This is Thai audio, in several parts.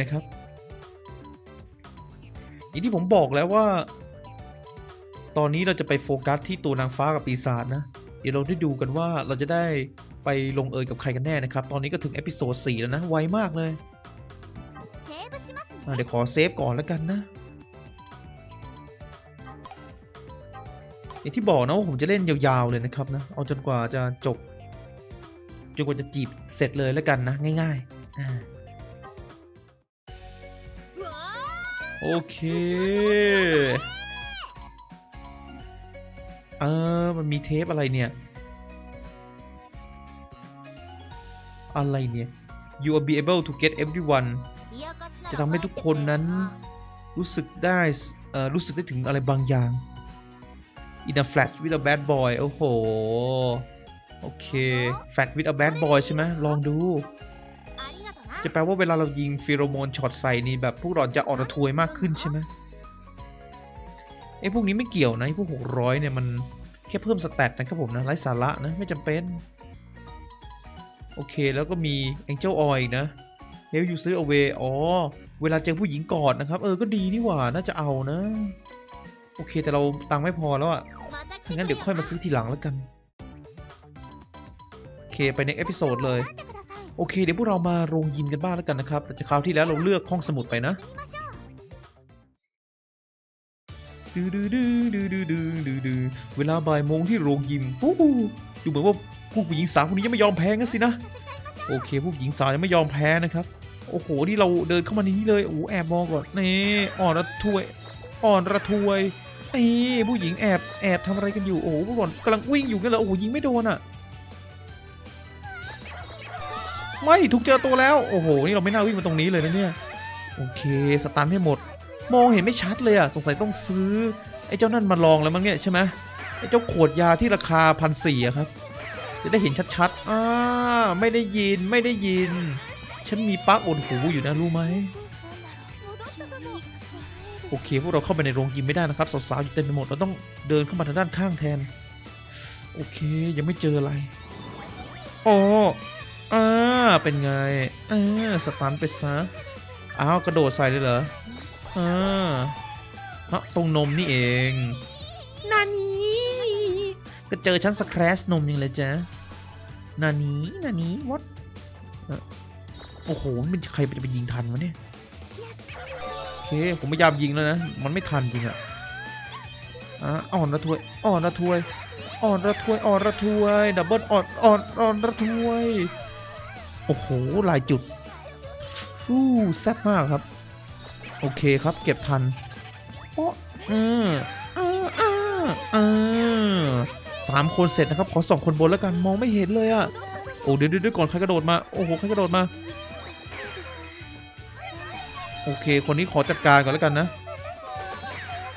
นะครับอย่ที่ผมบอกแล้วว่า ตอนนี้เราจะไปโฟกัสที่ตัวนางฟ้ากับปีศาจนะ เดี๋ยวเราได้ดูกันว่าเราจะได้ไปลงเอยกับใครกันแน่นะครับ ตอนนี้ก็ถึงเอพิโซด4แล้วนะ ไวมากเลยเดี๋ยวขอเซฟก่อนแล้วกันนะ อย่างที่บอกนะว่าผมจะเล่นยาวๆเลยนะครับนะ เอาจนกว่าจะจบ จนกว่าจะจีบเสร็จเลยแล้วกันนะ ง่าย ๆ โอเค เออ มันมีเทปอะไรเนี่ย อะไรเนี่ย you will be able to get everyone จะทำให้ทุกคนนั้นรู้สึกได้เออรู้สึกได้ถึงอะไรบางอย่าง in a flash with a bad boy โอ้โห โอเค flash with a bad boy ใช่ไหมลองดู จะแปลว่าเวลาเรายิงฟีโรโมนช็อตใส่นี่แบบพวกหลอนจะออนทวยมากขึ้นใช่ไหมไอ้พวกนี้ไม่เกี่ยวนะไอ้พวกหกร้อยเนี่ยมันแค่เพิ่มสแตทนะครับผมนะไร้สาระนะไม่จำเป็น โอเคแล้วก็มีแองเจิลออยนะเฮลยูซื้อเอาเวอ๋อ เวลาเจอผู้หญิงกอดนะครับ เออก็ดีนี่หว่าน่าจะเอานะ โอเคแต่เราตังค์ไม่พอแล้วอะ่ะงั้นเดี๋ยวค่อยมาซื้อทีหลังแล้วกัน โอเคไปในเอพิโซดเลย โอเค เดี๋ยวพวกเรามาโรงยินกันบ้างแล้วกันนะครับจากคราวที่แล้วเราเลือกห้องสมุดไปนะดูดูดูดูดูดูดูดูเวลาบ่ายโมงที่โรงยิมปู๊ดูเหมือนว่าพวกผู้หญิงสาวคนนี้ยังไม่ยอมแพ้งั้นสินะ โอเคพวกหญิงสาวยังไม่ยอมแพ้นะครับ โอ้โหที่เราเดินเข้ามาในนี้เลยโอ้แอบมองก่อนเน่อ่อนระทวย อ่อนระทวยนี่ผู้หญิงแอบแอบทำอะไรกันอยู่โอ้โหพวกหล่อนกำลังวิ่งอยู่กันเลยโอ้ยิงไม่โดนอะ ไม่ถูกเจอตัวแล้ว โอ้โห นี่เราไม่น่าวิ่งมาตรงนี้เลยนะเนี่ย โอเค สตันให้หมด มองเห็นไม่ชัดเลยอะสงสัยต้องซื้อ ไอ้เจ้านั่นมาลองแล้วมั้งเนี่ยใช่ไหมไอ้เจ้าขวดยาที่ราคาพันสี่ครับ จะได้เห็นชัดๆ อ่า ไม่ได้ยิน ไม่ได้ยิน ฉันมีปักออนหูอยู่นะรู้ไหม โอเค พวกเราเข้าไปในโรงยิมไม่ได้นะครับ สาวๆอยู่เต็มไปหมด เราต้องเดินเข้ามาทางด้านข้างแทน โอเค ยังไม่เจออะไร อ๋ออ่า เป็นไงอ่าสตันไปซะอ้าวกระโดดใส่เลยเหรออ่าฮะตรงนมนี่เองนานี้ก็เจอฉันสแครชนมยังเลยจ๊ะนานี้นานี้วัดโอ้โหมันเป็นใครจะไปยิงทันวะเนี่ยโอเคผมพยายามยิงแล้วนะมันไม่ทันจริงอะอะอ่อนระทวยอ่อนระทวยอ่อนระทวยอ่อนระทวยดับเบิลอ่อนอ่อนอ่อนระทวยโอ้โหหลายจุดฟู้แซ่บมากครับ โอเคครับ เก็บทันโอ้เออเออเออเออสามคนเสร็จนะครับ ขอสองคนบนแล้วกันมองไม่เห็นเลยอะโอ้เดี๋ยวเดี๋ยวเดี๋ยวก่อนใครกระโดดมา โอ้โหใครกระโดดมา โอเค คนนี้ขอจัดการก่อนแล้วกันนะ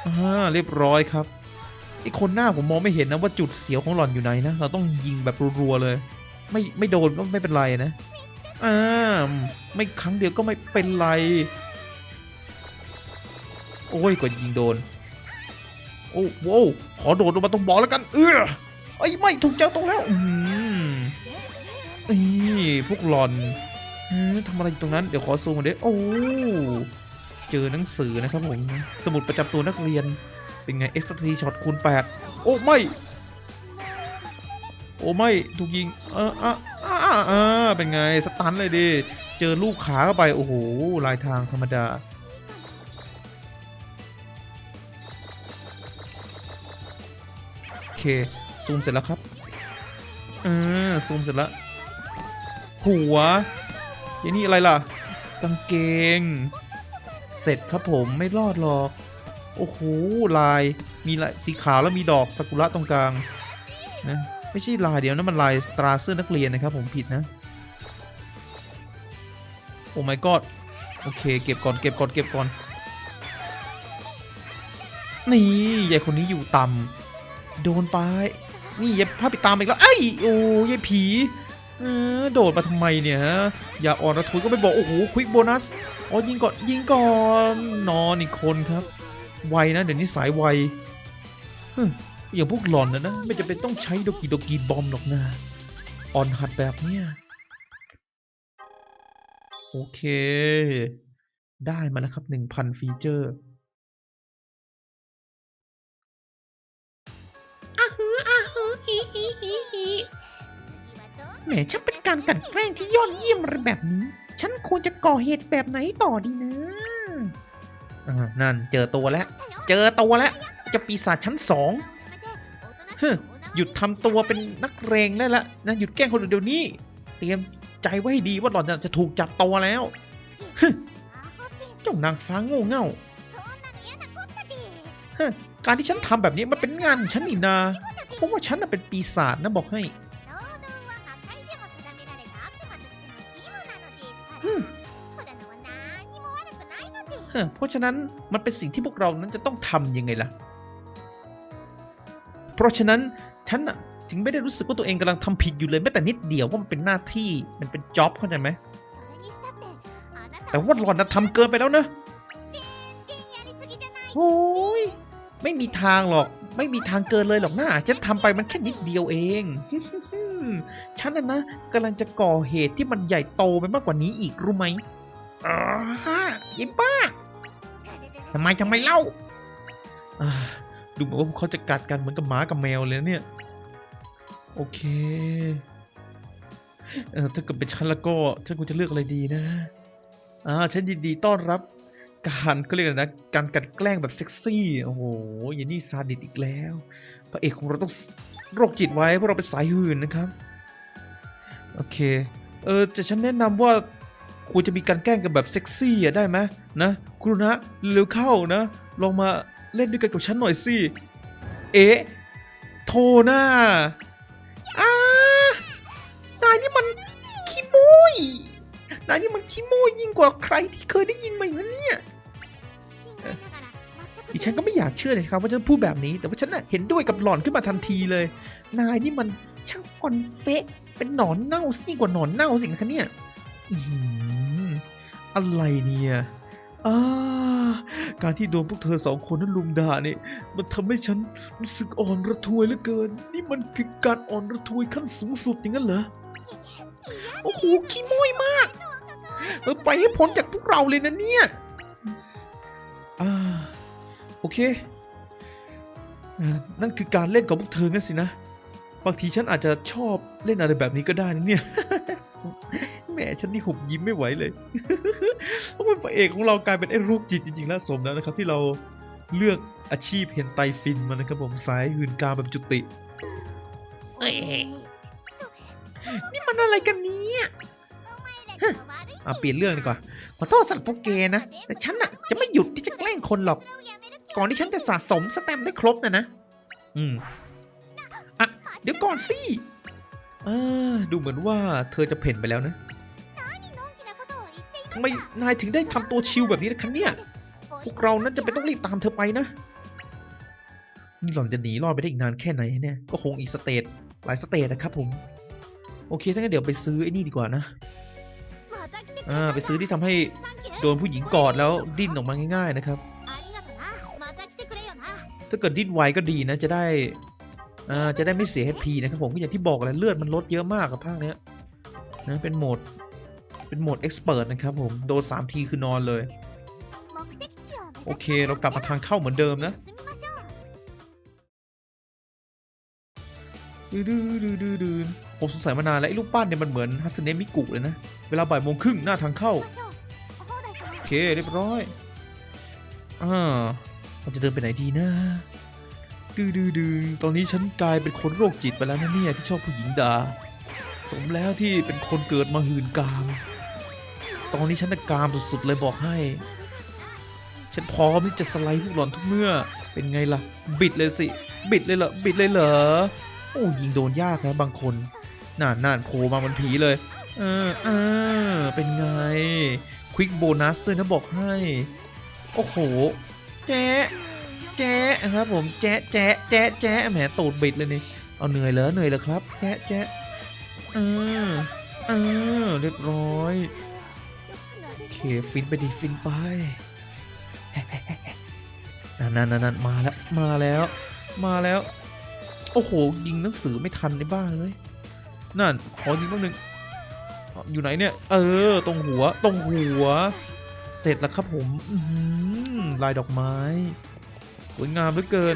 อ่าเรียบร้อยครับไอคนหน้าผมมองไม่เห็นนะว่าจุดเสียวของหล่อนอยู่ไหนนะ เราต้องยิงแบบรัวๆเลย ไม่ไม่โดนก็ไม่เป็นไรนะ อ่าไม่ครั้งเดียวก็ไม่เป็นไร โอ้ยกว่ายิงโดน โอ้โว้ขอโดดลงมาตรงบอแล้วกัน เออไอ้ไม่ถูกเจ้าตรงแล้วอืมนี่พวกหลอนออทำอะไรอยู่ตรงนั้น เดี๋ยวขอซูมมาดิโอ้เจอหนังสือนะครับผม สมุดประจำตัวนักเรียน เป็นไง x ทีช็อตคูณ8โอ้ไม่ โอ้ไม่ ถูกยิง เอออะ อะอะเป็นไงสตันเลยดิ เจอลูกขาเข้าไป โอ้โหลายทางธรรมดาโอเค ซูมเสร็จแล้วครับเออซูมเสร็จแล้ว หัวยันี่อะไรล่ะกางเกง เสร็จครับผมไม่รอดหรอก โอ้โหลายมีลายสีขาวแล้วมีดอกซากุระตรงกลางนะ ไม่ใช่ลายเดียวนะมันลายตราเสื้อนักเรียนนะครับผมผิดนะ โอ้ my god โอเค เก็บก่อนเก็บก่อนเก็บก่อน นี่ยายคนนี้อยู่ต่ำโดนไป นี่ยายพาไปตามอีกแล้วไอ้โอ้ยายผีเออโดดมาทำไมเนี่ยฮะอย่าอ่อนระทุยก็ไม่บอกโอ้โหควิกโบนัสอ๋อยิงก่อนยิงก่อนนอนอีกคนครับ ไวนะเดี๋ยวนี้สายไวฮึ อย่างพวกหลอนนะนะไม่จำเป็นต้องใช้โดกิโดกีบอมหรอกนะอ่อนหัดแบบเนี้ยโอเค ได้มาแล้วครับหนึ่งพันฟีเจอร์อาฮืออาฮืออีอีอีอีแหมฉันเป็นการกลั่นแกล้งที่ยอดเยี่ยมอะไรแบบนี้ ฉันควรจะก่อเหตุแบบไหนต่อดีนะอ่นั่นเจอตัวแล้ว เจอตัวแล้ว จะปีศาจชั้นสอง หยุดทำตัวเป็นนักเรงได้ละนะหยุดแกล้งคนเดียวนี้ เตรียมใจไว้ให้ดีว่าหล่อนจะถูกจับตัวแล้วเจ้านางฟ้าโง่เง่าการที่ฉันทำแบบนี้มันเป็นงานฉันนี่นาเพราะว่าฉันน่ะเป็นปีศาจนะบอกให้เพราะฉะนั้นมันเป็นสิ่งที่พวกเรานั้นจะต้องทำยังไงล่ะ เพราะฉะนั้นฉันถึงไม่ได้รู้สึกว่าตัวเองกำลังทำผิดอยู่เลยแม้แต่นิดเดียวว่ามันเป็นหน้าที่มันเป็นจ็อบเข้าใจไหมแต่ว่าหล่อนนะทำเกินไปแล้วนะโอ้ยไม่มีทางหรอก ไม่มีทางเกินเลยหรอกนะฉันทำไปมันแค่นิดเดียวเองฉันน่ะนะกำลังจะก่อเหตุที่มันใหญ่โตไปมากกว่านี้อีกรู้ไหมอ๋อฮะยิป้าทำไมทำไมเล่า ดูเหมือนว่าพวกเขาจะกัดกันเหมือนกับหมากับแมวเลยนะเนี่ย โอเค เออถ้าเกิดเป็นฉันแล้วก็ฉันควรจะเลือกอะไรดีนะ อ่าฉันยินดีต้อนรับการก็เรียกอะไรนะ การกลันแกล้งแบบเซ็กซี่ โอ้โหยันนี่ซาดิสอีกแล้ว พระเอกของเราต้องโรคจิตไว้เพราะเราเป็นสายหื่นนะครับ โอเค เออจะฉันแนะนำว่าควรจะมีการแกล้งกันแบบเซ็กซี่อะได้ไหมนะ คุณนะเร็วเข้านะ ลองมา เล่นด้วยกันกับฉันหน่อยสิ เอ๊ะ โทน่าอ้านายนี่มันขี้โมยนายนี่มันขี้โมยยิ่งกว่าใครที่เคยได้ยินมาอีกนะเนี่ยดิฉันก็ไม่อยากเชื่อเลยครับว่าฉันพูดแบบนี้ แต่ว่าฉันน่ะเห็นด้วยกับหลอนขึ้นมาทันทีเลย นายนี่มันช่างฟอนเฟะเป็นหนอนเน่ายิ่งกว่าหนอนเน่าสิคะเนี่ยอะไรเนี่ย อ่าการที่โดนพวกเธอสองคนนั้นลุมด่าเนี่ย มันทำให้ฉันรู้สึกอ่อนระทวยเหลือเกิน นี่มันคือการอ่อนระทวยขั้นสูงสุดอย่างนั้นเหรอ โอ้โห ขี้โมยมาก เออไปให้พ้นจากพวกเราเลยนะเนี่ย อ่า โอเค นั่นคือการเล่นของพวกเธองั้นสินะ บางทีฉันอาจจะชอบเล่นอะไรแบบนี้ก็ได้นะเนี่ย ฉันนี่หุบยิ้มไม่ไหวเลยเพราะป็นพระเอกของเรากลายเป็นไอ้ลูกจิตจริงๆแล้วสมแล้วนะครับ ที่เราเลือกอาชีพเห็นไตฟินมานะครับผมสายหืนกาแบบจุติเนี่มันอะไรกันเนี่ยอาเปลี่ยนเรื่องดีกว่าขอโทษสัตว์โปเกแกนะ แต่ฉันน่ะจะไม่หยุดที่จะแกล้งคนหรอก ก่อนที่ฉันจะสะสมสแตมได้ครบนะนะ อืม อะ เดี๋ยวก่อนสิ อ่า ดูเหมือนว่าเธอจะเพ่นไปแล้วนะ ทำไมนายถึงได้ทำตัวชิวแบบนี้ล่ะคะเนี่ย พวกเรานั้นจะไปต้องรีบตามเธอไปนะ นี่หล่อนจะหนีรอดไปได้อีกนานแค่ไหนเนี่ย ก็คงอีกสเตจหลายสเตจนะครับผม โอเคถ้างั้นเดี๋ยวไปซื้อไอ้นี่ดีกว่านะ อ่า ไปซื้อที่ทำให้โดนผู้หญิงกอดแล้วดิ้นออกมาง่าย ๆ นะครับ ถ้าเกิดดิ้นไวก็ดีนะ จะได้ อ่า จะได้ไม่เสีย HP นะครับผมก็อย่างที่บอกแหละเลือดมันลดเยอะมากกับภาคเนี้ยนะ เป็นโหมด เป็นโหมดเอ็กซ์เปิดนะครับผม โดน 3 ทีคือนอนเลย โอเค เรากลับมาทางเข้าเหมือนเดิมนะดืดดืดดืผมสงสัยมานานแล้วไอ้ลูกปั้นเนี่ยมันเหมือนฮัสเนมิกุเลยนะ เวลาบ่ายโมงครึ่งหน้าทางเข้า โอเค เรียบร้อย อ่าเราจะเดินไปไหนดีนะดื้อดื้อดื้อตอนนี้ฉันกลายเป็นคนโรคจิตไปแล้วนะเนี่ยที่ชอบผู้หญิงดา่าสมแล้วที่เป็นคนเกิดมาหืนกลาง ตอนนี้ฉันกามสุดๆเลยบอกให้ ฉันพร้อมที่จะสไลด์พวกหลอนทุกเมื่อ เป็นไงล่ะ บิดเลยสิ บิดเลยเหรอ บิดเลยเหรอ โอ้ยิงโดนยากนะบางคนน่านนานโผล่มามันผีเลย เออเออเป็นไง ควิกโบนัสด้วยนะบอกให้ โอ้โห แจ๊ะแจ๊ะครับผม แจ๊ะแจ๊ะแจ๊ะแจ๊ะแหมตูดบิดเลยนี่ เอาเหนื่อยเหรอ เหนื่อยเหรอครับ แจ๊ะแจ๊ะเออเออเรียบร้อย ฟินไปดิฟินไปนั่นนั่นนั่นมาแล้วมาแล้ว มาแล้ว โอ้โห ยิงหนังสือไม่ทันในบ้าเลย นั่นขอยิงแป๊บนึงอยู่ไหนเนี่ย เออ ตรงหัว ตรงหัว เสร็จแล้วครับผมอลายดอกไม้ สวยงามเหลือเกิน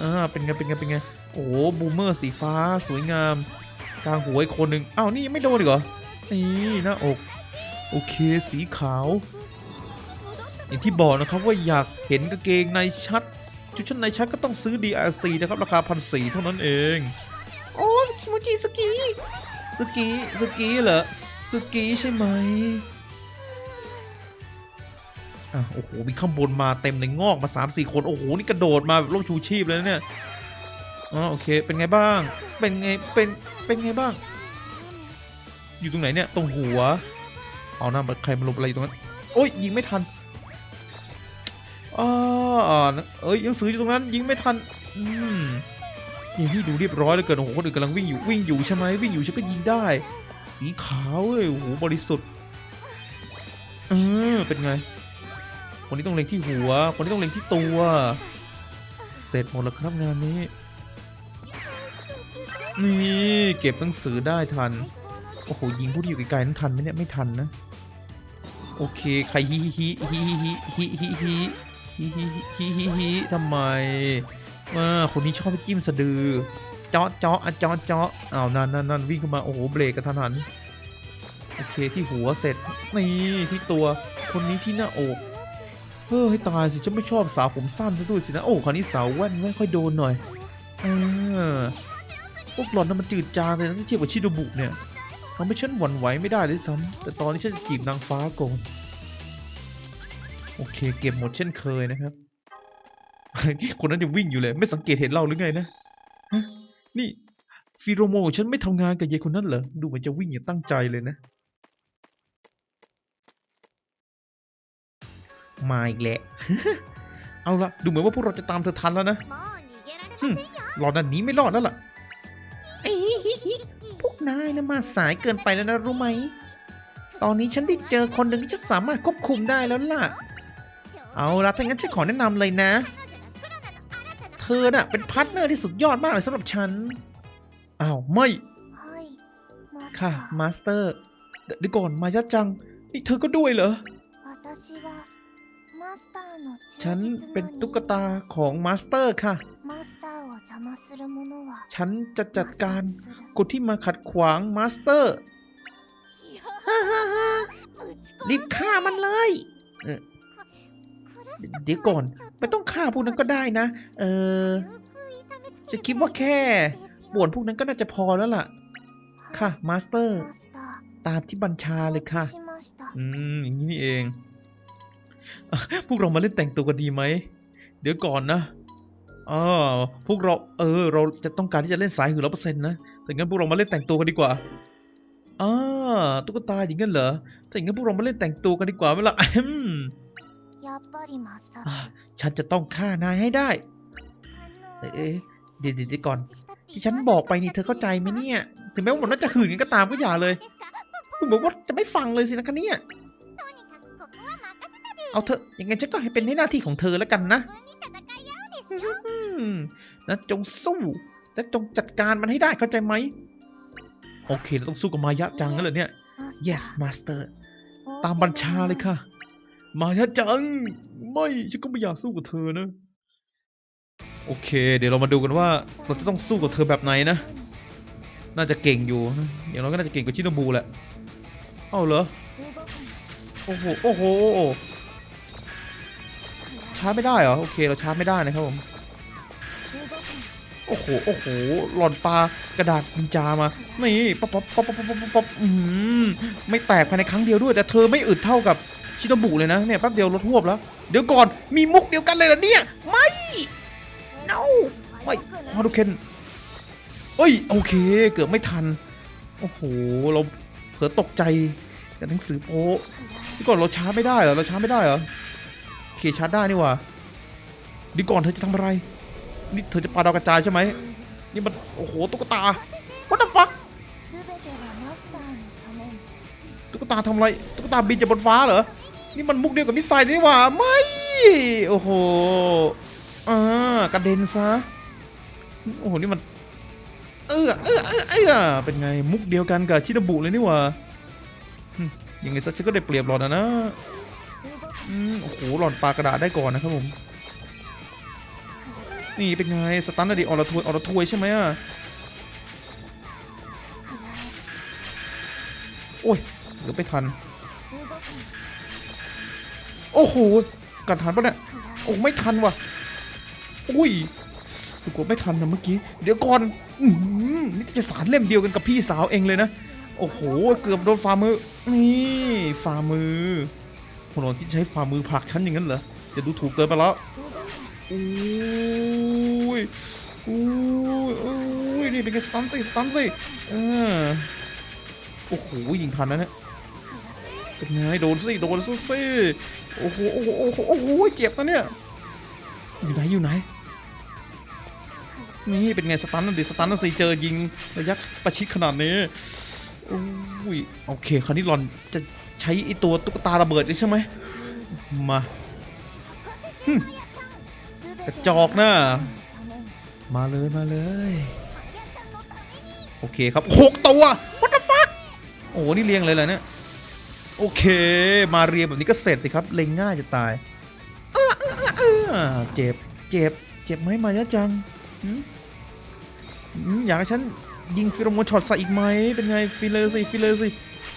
อ่าเป็นไงเป็นไงเป็นไงโอ้โหบูมเมอร์สีฟ้า สวยงาม กลางหัวอีกคนหนึ่งอ้าวนี่ยังไม่โดนอีกเหรอนี่หน้าอก โอเคสีขาว อย่างที่บอกนะครับว่าอยากเห็นกางเกงในชัดชุดชั้นในชัดก็ต้องซื้อ DLC นะครับ ราคาพันสีเท่านั้นเอง โอ้ยคิโมจิสกีสกีสกีเหรอสกีใช่ไหมอะโอ้โห มีข้างบนมาเต็มเลยงอกมา 3 4 คน โอ้โห นี่กระโดดมาแบบโลกชูชีพเลยนะเนี่ยอ๋อโอเค เป็นไงบ้าง เป็นไง เป็น เป็นไงบ้าง อยู่ตรงไหนเนี่ย ตรงหัว เอาหน้าใครมาลบอะไรอยู่ตรงนั้น โอ้ยยิงไม่ทันอ่าเอ้ยหนังสืออยู่ตรงนั้น ยิงไม่ทัน อืมนี่พี่ดูเรียบร้อยเลยเกินโอ้โหคนอื่นกำลังวิ่งอยู่วิ่งอยู่ใช่ไหมวิ่งอยู่ฉันก็ยิงได้ สีขาวเว้ยโอ้โหบริสุทธิ์เออเป็นไงคนนี้ต้องเล็งที่หัว คนนี้ต้องเล็งที่ตัว เสร็จหมดแล้วครับงานนี้นี่เก็บหนังสือได้ทัน โอ้โหยิงผู้ที่อยู่ไกลๆนั้นทันไหมเนี่ยไม่ทันนะ โอเค ใครฮิฮิฮิฮิฮิฮิฮิฮิฮิฮิฮิฮิทำไมว่าคนนี้ชอบไปจิ้มสะดือเจาะเจาะอะเจาะเจาะอ้าวนั่นนั่นนั่นวิ่งเข้ามา โอ้โห เบรกกระทันหัน โอเค ที่หัวเสร็จ นี่ที่ตัว คนนี้ที่หน้าอก เฮ้ยให้ตายสิฉันไม่ชอบสาวผมสั้นซะด้วยสินะ โอ้คราวนี้สาวแว่นไม่ค่อยโดนหน่อยเออพวกหล่อนน่ะมันจืดจางเลยนะถ้าเทียบกับชิโดบุเนี่ย ทำให้ฉันหวั่นไหวไม่ได้เลยซ้ำแต่ตอนนี้ฉันจะจีบนางฟ้าก่อนโอเค เก็บหมดเช่นเคยนะครับ คนนั้นยังวิ่งอยู่เลย ไม่สังเกตเห็นเราหรือไงนะนี่ฟิโรโมของฉันไม่ทำงานกับเยคนนั้นเหรอดูเหมือนจะวิ่งอย่างตั้งใจเลยนะ มาอีกแล้วเอาละดูเหมือนว่าพวกเราจะตามเธอทันแล้วนะหล่อดนั้นนี้ไม่รอดแล้วล่ะ นะมาสายเกินไปแล้วนะรู้ไหม ตอนนี้ฉันได้เจอคนหนึ่งที่ฉันสามารถควบคุมได้แล้วล่ะ เอาละถ้างั้นฉันขอแนะนำเลยนะ เธอน่ะเป็นพาร์ทเนอร์ที่สุดยอดมากเลยสำหรับฉัน อ้าวไม่ ค่ะ มาสเตอร์เดี๋ยวก่อนมายะจัง นี่เธอก็ด้วยเหรอ ฉันเป็นตุ๊กตาของมาสเตอร์ค่ะ ฉันจะจัดการคนที่มาขัดขวางมาสเตอร์รีบฆ่ามันเลย เดี๋ยวก่อน ไม่ต้องฆ่าพวกนั้นก็ได้นะ เออ จะคิดว่าแค่ป่วนพวกนั้นก็น่าจะพอแล้วล่ะ ค่ะ มาสเตอร์ ตามที่บัญชาเลยค่ะ อืมอย่างนี้นี่เอง พวกเรามาเล่นแต่งตัวกันดีไหม เดี๋ยวก่อนนะอ๋อพวกเรา เออ เราจะต้องการที่จะเล่นสายหือร้อเปอร์เซ็นต์นะแต่งั้นพวกเรามาเล่นแต่งตัวกันดีกว่าอ่าตุ๊กตาอย่างงั้นเหรอถ้าอย่างนั้นพวกเรามาเล่นแต่งตัวกันดีกว่าไหมล่ะอืมฉันจะต้องฆ่านายให้ได้ เอ๊ะเดี๋ยวเดี๋ยวก่อน ที่ฉันบอกไปนี่เธอเข้าใจไหมเนี่ย ถึงแม้ว่ามัน่าจะหืนกันก็ตามก็อย่าเลยคุณบอกว่าจะไม่ฟังเลยสินะคะเนี่ย เอาเถอะยังไงฉันก็ให้เป็นหน้าที่ของเธอแล้วกันนะอืมนะจงสู้และจงจัดการมันให้ได้เข้าใจไหม โอเคเราต้องสู้กับมายะจังงั้นเหรอเนี่ย yes master ตามบัญชาเลยค่ะ มายะจัง ไม่ฉันก็ไม่อยากสู้กับเธอนะ โอเค เดี๋ยวเรามาดูกันว่าเราจะต้องสู้กับเธอแบบไหนนะ น่าจะเก่งอยู่นะอย่างน้อยก็น่าจะเก่งกว่าชิโนบูแหละ เอ้าเหรอ โอ้โห โอ้โห ชาร์จไม่ได้เหรอ โอเค เราชาร์จไม่ได้นะครับผม โอ้โห โอ้โห หล่อนปลากระดาษนินจามา นี่ป๊อปป๊อปป๊อปป๊อปป๊อปป๊อปป๊อปอื้อหือไม่แตกภายในครั้งเดียวด้วย แต่เธอไม่อึดเท่ากับชิโนบุเลยนะ เนี่ยแป๊บเดียวรถหวบแล้ว เดี๋ยวก่อน มีมุกเดียวกันเลยเหรอเนี่ย ไม่ no ไม่ฮอดูเคนเอ้ย โอเค เกือบไม่ทัน โอ้โห เราเผลอตกใจกับหนังสือโป๊ะเดี๋ยวก่อนเราชาร์จไม่ได้เหรอ เราชาร์จไม่ได้เหรอ ชาร์ดได้นี่วะนี่ก่อนเธอจะทำอะไร นี่เธอจะปาดาวกระจายใช่ไหม นี่มัน โอ้โห ตุ๊กตา What the fuck ตุ๊กตาทำอะไร ตุ๊กตาบินจากบนฟ้าเหรอ นี่มันมุกเดียวกับมิสไซล์นี่วะไม่ โอ้โห อ่ากระเด็นซะ โอ้โห นี่มัน เออเออเออเออเป็นไง มุกเดียวกันกับชินบุเลยนี่วะยังไงซะฉันก็ได้เปรียบหรอกนะนะ อืมโอ้โหหล่อนปากระดาษได้ก่อนนะครับผม นี่เป็นไงสตันอดิออร์ทวยออร์ทวยใช่ไหมอะ โอ้ยเดี๋ยวไปทัน โอ้โหกัดทันปะเนี่ยโอ้ไม่ทันว่ะ อุ้ยถูกว่าไม่ทันนะเมื่อกี้ เดี๋ยวก่อนอืนี่จะสารเล่มเดียวกันกับพี่สาวเองเลยนะ โอ้โห เกือบโดนฝ่ามือ นี่ฝ่ามือ คนนที่ใช้ฝ่ามือผลักฉันอย่างนั้นเหรอจะดูถูกเกินไปแล้วอุ้ยอุ้ยอุ้ยนี่เป็นไงสตันสิสตันสิเออโอ้โหยิงทันนะเนี่ยเป็นไงโดนสิโดนสิโอ้โหโอ้โหโอ้โหโอ้โหเจ็บนะเนี่ยอยู่ไหนอยู่ไหนนี่เป็นไงสตันนั่นดิสตันนั่นสิเจอยิงระยะประชิดขนาดนี้อุ้ยโอเคคราวนี้หลอนจะ ใช้ไอตัวตุ๊กตาระเบิดนี่ใช่ไหมมาหึกระจอกนะมาเลยมาเลย โอเคครับหกตัว what the fuck โอ้นี่เรียงเลยเหรอเนี่ยโอเค มาเรียงแบบนี้ก็เสร็จสิครับ เล็งง่ายจะตายเจ็บ เจ็บ เจ็บไหมมายะจัง อยากให้ฉันยิงฟิโรโมนช็อตใส่อีกไหม เป็นไงฟิเลยสิฟิเลยสิ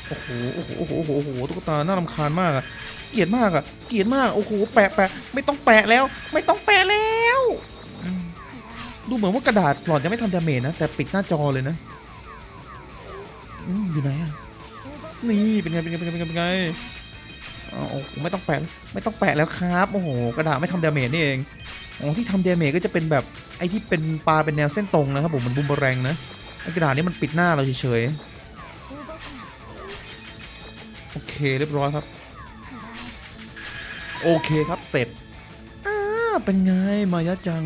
โอ้โหโอ้โหโอ้โหโอ้โหตุ๊กตาน่ารำคาญมากอะเกลียดมากอะเกลียดมากโอ้โหแปะแปะไม่ต้องแปะแล้ว ไม่ต้องแปะแล้วอืมดูเหมือนว่ากระดาษหลอดจะไม่ทำดาเมจนะแต่ปิดหน้าจอเลยนะอืมอยู่ไหนอะนี่เป็นไงเป็นไงเป็นไงเป็นไงเป็นไงอ๋อโอ้โหไม่ต้องแปะไม่ต้องแปะแล้วครับโอ้โหกระดาษไม่ทำดาเมจนี่เองอ๋อที่ทำดาเมจก็จะเป็นแบบไอ้ที่เป็นปลาเป็นแนวเส้นตรงนะครับผมมันบูมเบอแรงนะไอ้กระดาษนี้มันปิดหน้าเราเฉยๆ เคเรียบร้อยครับ โอเคครับเสร็จอ่าเป็นไงมายะจัง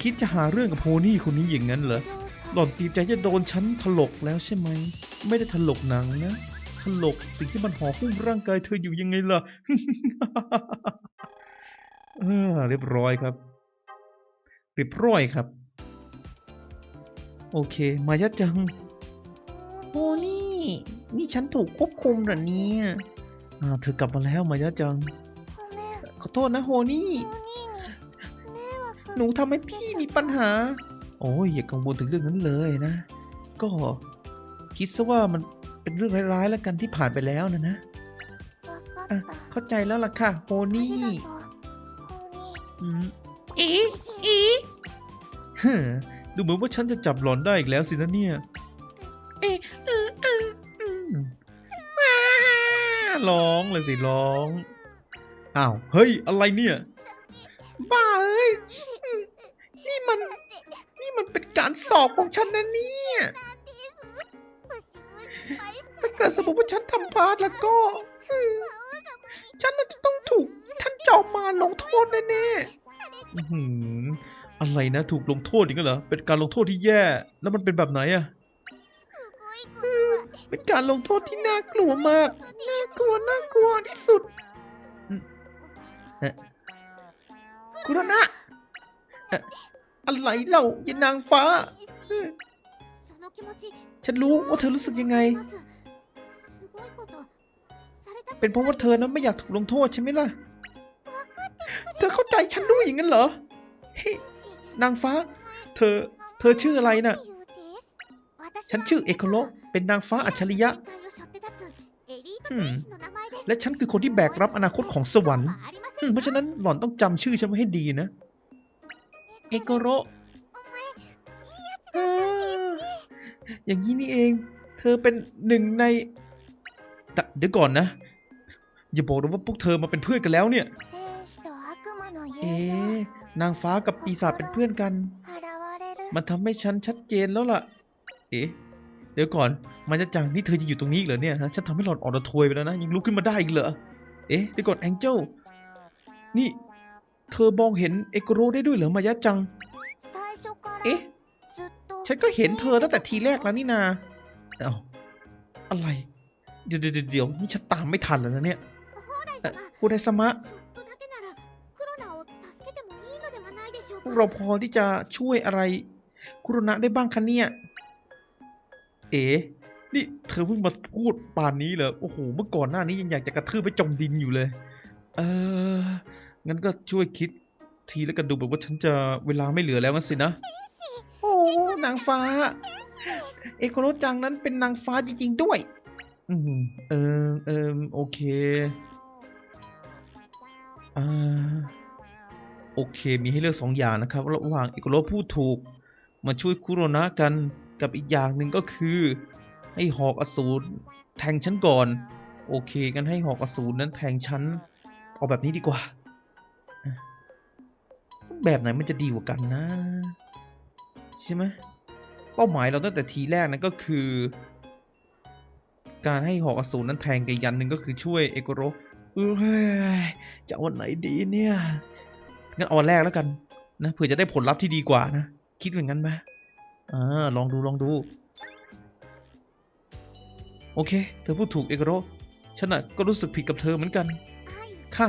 คิดจะหาเรื่องกับโพนี่คนนี้อย่างนั้นเหรอหล่อนตีใจจะโดนฉันถลกแล้วใช่ไหม ไม่ได้ถลกหนังนะ ถลกสิ่งที่มันห่อหุ้มร่างกายเธออยู่ยังไงล่ะ เออเรียบร้อยครับเรียบร้อยครับ โอเค มายะจัง โอ้นี่ นี่ฉันถูกควบคุมเหรอเนี่ยอ่าเธอกลับมาแล้วมายะจัง ขอโทษนะโฮนี่ หนูทำให้พี่มีปัญหา โอ้ยอย่ากังวลถึงเรื่องนั้นเลยนะ ก็คิดซะว่ามันเป็นเรื่องร้ายๆแล้วกันที่ผ่านไปแล้วนะนะอะเข้าใจแล้วล่ะค่ะโฮนี่อืมอีอีเฮ้อดูเหมือนว่าฉันจะจับหลอนได้อีกแล้วสินะเนี่ย เอะเออเอออืมอ้าร้องเลยสิร้อง อ้าว เฮ้ย อะไรเนี่ย บ้าเอ้ยอืมนี่มัน นี่มันเป็นการสอบของฉันนะเนี่ย ถ้าเกิดสมมติว่าฉันทำพลาดแล้วก็อืมฉันน่าจะต้องถูกท่านเจอมมารลงโทษแน่ๆอื้อหืออะไรนะ ถูกลงโทษอย่างนั้นเหรอ เป็นการลงโทษที่แย่ แล้วมันเป็นแบบไหนอะ เป็นการลงโทษที่น่ากลัวมาก น่ากลัว น่ากลัวที่สุดคุรณะอะอะไรเล่ายินนางฟ้า ฉันรู้ว่าเธอรู้สึกยังไง เป็นเพราะว่าเธอนั้นไม่อยากถูกลงโทษใช่ไหมล่ะ เธอเข้าใจฉันด้วยอย่างนั้นเหรอ เฮ้ นางฟ้า เธอ เธอชื่ออะไรน่ะ ฉันชื่อเอโคโลเป็นนางฟ้าอัจฉริยะอืมและฉันคือคนที่แบกรับอนาคตของสวรรค์อืมเพราะฉะนั้นหล่อนต้องจำชื่อฉันไว้ให้ดีนะ เอโกโรอ่าอย่างนี้นี่เอง เธอเป็นหนึ่งในแต่เดี๋ยวก่อนนะ อย่าบอกนะว่าพวกเธอมาเป็นเพื่อนกันแล้วเนี่ย เอ๊ะนางฟ้ากับปีศาจเป็นเพื่อนกัน มันทำให้ฉันชัดเจนแล้วล่ะ เอ๊ะเดี๋ยวก่อน มันจะจังนี่เธอยังอยู่ตรงนี้อีกเหรอเนี่ยฮะฉันทำให้หลอนออกระทวยไปแล้วนะ ยังลุกขึ้นมาได้อีกเหรอ เอ๊ะเดี๋ยวก่อนแองเจิลนี่ เธอมองเห็นเอกโรได้ด้วยเหรอมายะจัง เอ๊ะ ฉันก็เห็นเธอตั้งแต่ทีแรกแล้วนี่นาเอ้าอะไร เดี๋ยวเดี๋ยวเดี๋ยวเดี๋ยวนี่ฉันตามไม่ทันแล้วนะเนี่ยเอ่อคุณไดสมะพวกเราพอที่จะช่วยอะไร คุโรนะได้บ้างคะเนี่ย เอ๋นี่เธอเพิ่งมาพูดป่านนี้เหรอ โอ้โห เมื่อก่อนหน้านี้ยังอยากจะกระทืบไปจมดินอยู่เลย เออ งั้นก็ช่วยคิดทีแล้วกันดูแบบว่าฉันจะเวลาไม่เหลือแล้วมั้งสินะ โอ้นางฟ้า เอโคโรจังนั้นเป็นนางฟ้าจริง ๆ ด้วย อืมเออเออโอเค อ่า โอเค มีให้เลือกสองอย่างนะครับ ระหว่างเอกโรพูดถูก มาช่วยคุโรนะกัน กับอีกอย่างหนึ่งก็คือให้หอกอสูรแทงฉันก่อน โอเคงั้นให้หอกอสูรนั้นแทงฉันเอาแบบนี้ดีกว่า แบบไหนมันจะดีกว่ากันนะ ใช่ไหมเป้าหมายเราตั้งแต่ทีแรกนั้นก็คือ การให้หอกอสูรนั้นแทงกับยันหนึ่งก็คือช่วยเอโกโรเอ้ยจะเอาอันไหนดีเนี่ยงั้นเอาอันแรกแล้วกันนะเผื่อจะได้ผลลัพธ์ที่ดีกว่านะ คิดอย่างนั้นไหม เออลองดูลองดู โอเค เธอพูดถูกเอกโรฉันน่ะก็รู้สึกผิดกับเธอเหมือนกัน ค่ะ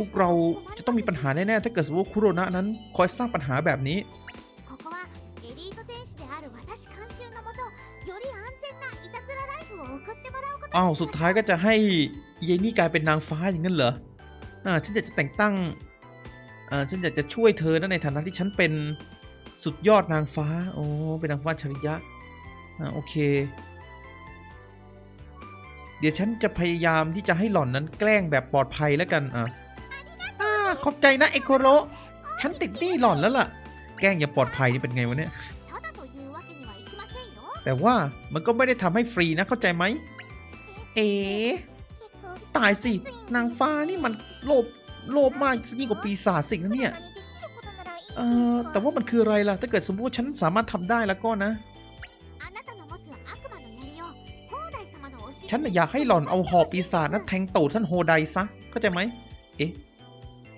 พวกเราจะต้องมีปัญหาแน่ๆ ถ้าเกิดสมมติคุโรนะนั้น คอยสร้างปัญหาแบบนี้ อ้าว สุดท้ายก็จะให้เยนี่กลายเป็นนางฟ้าอย่างนั้นเหรอ อ่า ฉันอยากจะแต่งตั้ง อ่า ฉันอยากจะช่วยเธอนะในฐานะที่ฉันเป็นสุดยอดนางฟ้า โอ้ เป็นนางฟ้าอัจฉริยะ อ่า โอเค เดี๋ยวฉันจะพยายามที่จะให้หล่อนนั้นแกล้งแบบปลอดภัยแล้วกัน อ่ะอ่า ขอบใจนะเอโคโร ฉันติดหนี้หล่อนแล้วล่ะ แกล้งอย่างปลอดภัยนี่เป็นไงวะเนี่ย ただというわけにはいきませんよ แต่ว่ามันก็ไม่ได้ทำให้ฟรีนะเข้าใจไหม เอ๋ 結構 ตายสิ นางฟ้านี่มันโลภ โลภมากซะยิ่งกว่าปีศาจสิ่งนั้เนี่ยเอ่อแต่ว่ามันคืออะไรล่ะ ถ้าเกิดสมมติว่าฉันสามารถทำได้แล้วก็นะ ฉันอยากให้หล่อนเอาหอกปีศาจนั้นแทงตูดท่านโฮไดซะ เข้าใจไหม เอ๊ะ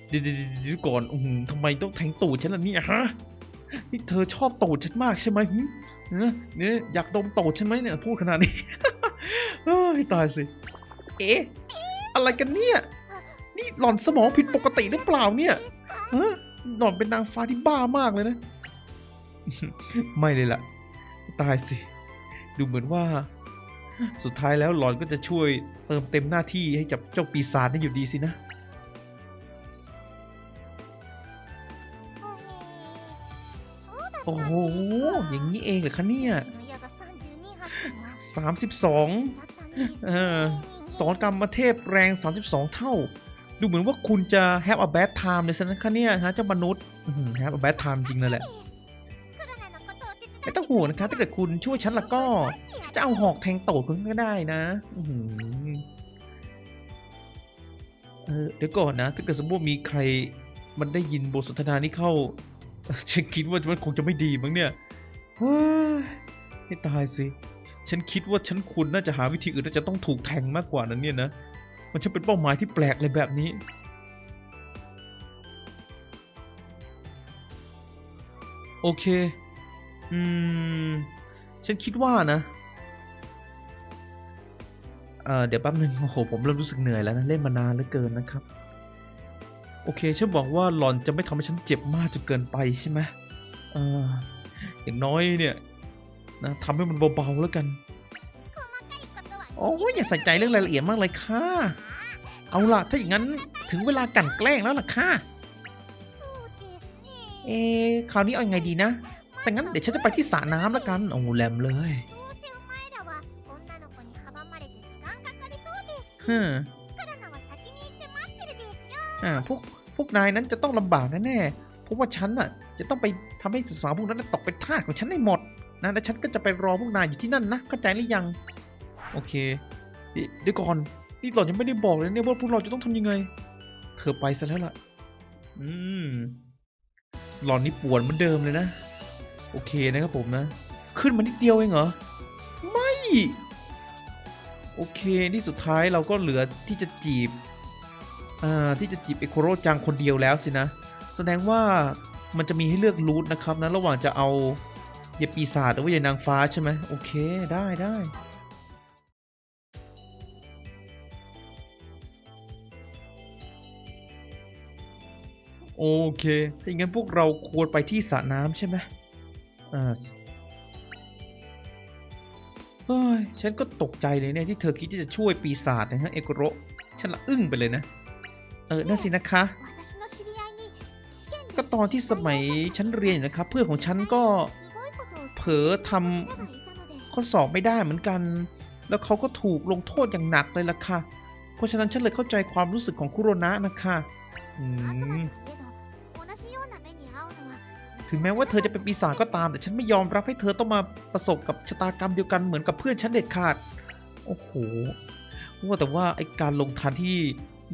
เดี๋ยวก่อนอทำไมต้องแทงตูดฉันล่ะเนี่ยฮะนี่เธอชอบตูดฉันมากใช่ไหมเนี่ยอยากดมตูดฉันไหมเนี่ยพูดขนาดนี้ตายสิ เอ๊ะ อะไรกันเนี่ย นี่หล่อนสมองผิดปกติหรือเปล่าเนี่ยฮะหล่อนเป็นนางฟ้าที่บ้ามากเลยนะ ไม่เลยล่ะ ตายสิ ดูเหมือนว่า สุดท้ายแล้วหลอนก็จะช่วยเติมเต็มหน้าที่ให้กับเจ้าปีศาจนั่นอยู่ดีสินะโอ้โห อย่างนี้เองเหรอคะเนี่ย32เออสอนกรรมเทพแรง 32 เท่า ดูเหมือนว่าคุณจะ have a bad time เลยสินะคะเนี่ยฮะเจ้ามนุษย์อื้อหือ have a bad time จริงเลยแหละ ไม่ต้องห่วงนะคะ ถ้าเกิดคุณช่วยฉันละก็ จะเอาหอกแทงโตดคุณก็ได้นะเออเดี๋ยวก่อนนะ ถ้าเกิดสมมติมีใครมันได้ยินบทสนทนานี้เข้าฉันคิดว่ามันคงจะไม่ดีมั้งเนี่ยเฮ้ยให้ตายสิ ฉันคิดว่าฉันคุณน่าจะหาวิธีอื่นน่าจะต้องถูกแทงมากกว่านั้นเนี่ยนะ มันช่างเป็นเป้าหมายที่แปลกเลยแบบนี้ โอเค อืม ฉันคิดว่านะ เอ่อ เดี๋ยวแป๊บนึง โอ้โห ผมเริ่มรู้สึกเหนื่อยแล้วนะ เล่นมานานเหลือเกินนะครับ โอเค ฉันหวังว่าหลอนจะไม่ทำให้ฉันเจ็บมากจนเกินไปใช่ไหมเอออย่างน้อยเนี่ยนะทำให้มันเบาๆแล้วกัน โอ้ยอย่าใส่ใจเรื่องรายละเอียดมากเลยค่ะ เอาล่ะ ถ้าอย่างนั้นถึงเวลากันแกล้งแล้วล่ะค่ะ เอ๊คราวนี้เอาไงดีนะ แต่งั้นเดี๋ยวฉันจะไปที่สระน้ำแล้วกันโอ้แหลมเลยฮึอ่าพวกพวกนายนั้นจะต้องลำบากแน่ๆเพราะว่าฉันน่ะจะต้องไปทำให้สาวพวกนั้นตกไปท่าของฉันให้หมดนะแล้วฉันก็จะไปรอพวกนายอยู่ที่นั่นนะเข้าใจหรือยัง โอเคเดี๋ยวเดี๋ยวก่อน นี่หล่อนยังไม่ได้บอกเลยเนี่ยว่าพวกเราจะต้องทำยังไง เธอไปซะแล้วล่ะ อืม หล่อนนี่ป่วนเหมือนเดิมเลยนะ โอเคนะครับผมนะ ขึ้นมานิดเดียวเองเหรอ ไม่ โอเค นี่สุดท้ายเราก็เหลือที่จะจีบ อ่า ที่จะจีบเอโคโรจังคนเดียวแล้วสินะ แสดงว่ามันจะมีให้เลือกรูทนะครับนะ ระหว่างจะเอา เยายปีศาจหรือว่าเยายนางฟ้าใช่ไหมโอเค ได้ได้ โอเคถ้าอย่างนั้นพวกเราควรไปที่สระน้ำใช่ไหมอ่าเฮ้ยฉันก็ตกใจเลยเนี่ยที่เธอคิดที่จะช่วยปีศาจนะฮะเอกโรฉันละอึ้งไปเลยนะ เออนั่นสินะคะ ก็ตอนที่สมัยฉันเรียนนะครับ เพื่อนของฉันก็เผลอทำข้อสอบไม่ได้เหมือนกัน แล้วเขาก็ถูกลงโทษอย่างหนักเลยล่ะค่ะ เพราะฉะนั้นฉันเลยเข้าใจความรู้สึกของคุโรนะนะคะ อืม ถึงแม้ว่าเธอจะเป็นปีศาจก็ตาม แต่ฉันไม่ยอมรับให้เธอต้องมาประสบกับชะตากรรมเดียวกันเหมือนกับเพื่อนฉันเด็ดขาด โอ้โหว่าแต่ว่าไอการลงทันที่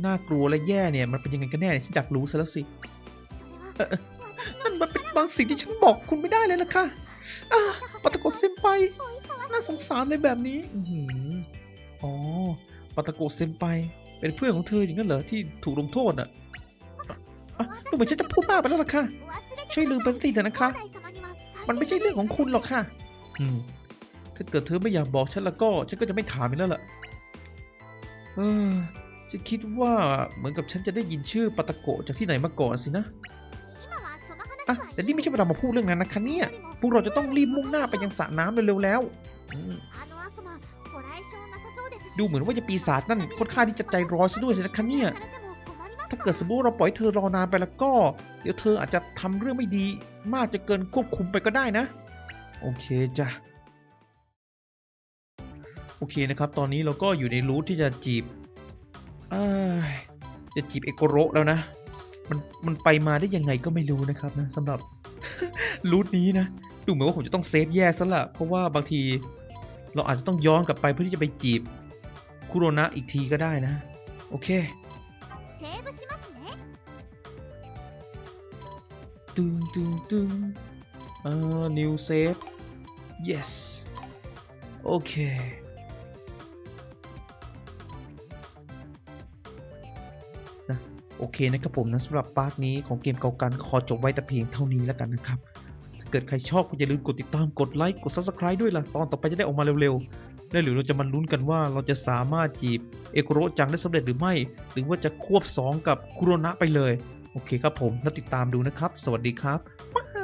น่ากลัวและแย่เนี่ยมันเป็นยังไงกันแน่ฉันอยากรู้ซะแล้วสินั่นมันเป็นบางสิ่งที่ฉันบอกคุณไม่ได้เลยล่ะค่ะปาตะโกเซนไป น่าสงสารเลยแบบนี้อ๋อปาตะโกเซนไป เป็นเพื่อนของเธออย่างนั้นเหรอที่ถูกลงโทษอะดูเหมือนฉันจะพูดมากไปแล้วล่ะค่ะ ช่วยลืมไปสักทีเถอะนะคะ มันไม่ใช่เรื่องของคุณหรอกค่ะ อืม ถ้าเกิดเธอไม่อยากบอกฉันแล้วก็ ฉันก็จะไม่ถามอีกแล้วล่ะ เออจะคิดว่าเหมือนกับฉันจะได้ยินชื่อปาตะโกะจากที่ไหนมาก่อนสินะอะแต่นี่ไม่ใช่เวลามาพูดเรื่องนั้นนะคะเนี่ย พวกเราจะต้องรีบมุ่งหน้าไปยังสระน้ำเร็วๆแล้ว ดูเหมือนว่าจะปีศาจนั่นค่อนข้างที่จะใจร้อนซะด้วยสินะคะเนี่ย ถ้าเกิดสมมติว่เราปล่อยเธอรอนานไปแล้วก็ เดี๋ยวเธออาจจะทำเรื่องไม่ดีมากจะเกินควบคุมไปก็ได้นะ โอเคจ้ะโอเคนะครับ ตอนนี้เราก็อยู่ในรูทที่จะจีบจะจีบเอโกโรแล้วนะ มันมันไปมาได้ยังไงก็ไม่รู้นะครับนะสำหรับรูทนี้นะ ดูเหมือนว่าผมจะต้องเซฟแย่ซะละเพราะว่าบางทีเราอาจจะต้องย้อนกลับไปเพื่อที่จะไปจีบคุโรนะอีกทีก็ได้นะ โอเค ตึงตึงตึงเอ่อ new save yes โอเคนะโอเคนะครับผมนะสำหรับพาร์ทนี้ของเกมเก่ากันขอจบไว้แต่เพียงเท่านี้แล้วกันนะครับ ถ้าเกิดใครชอบก็อย่าลืมกดติดตามกดไลค์กด Subscribe ด้วยล่ะ ตอนต่อไปจะได้ออกมาเร็วๆ และหรือเราจะมาลุ้นกันว่าเราจะสามารถจีบเอโกโรจังได้สำเร็จหรือไม่ หรือว่าจะควบ 2 กับคุโรนะไปเลย โอเคครับผมแล้วติดตามดูนะครับ สวัสดีครับ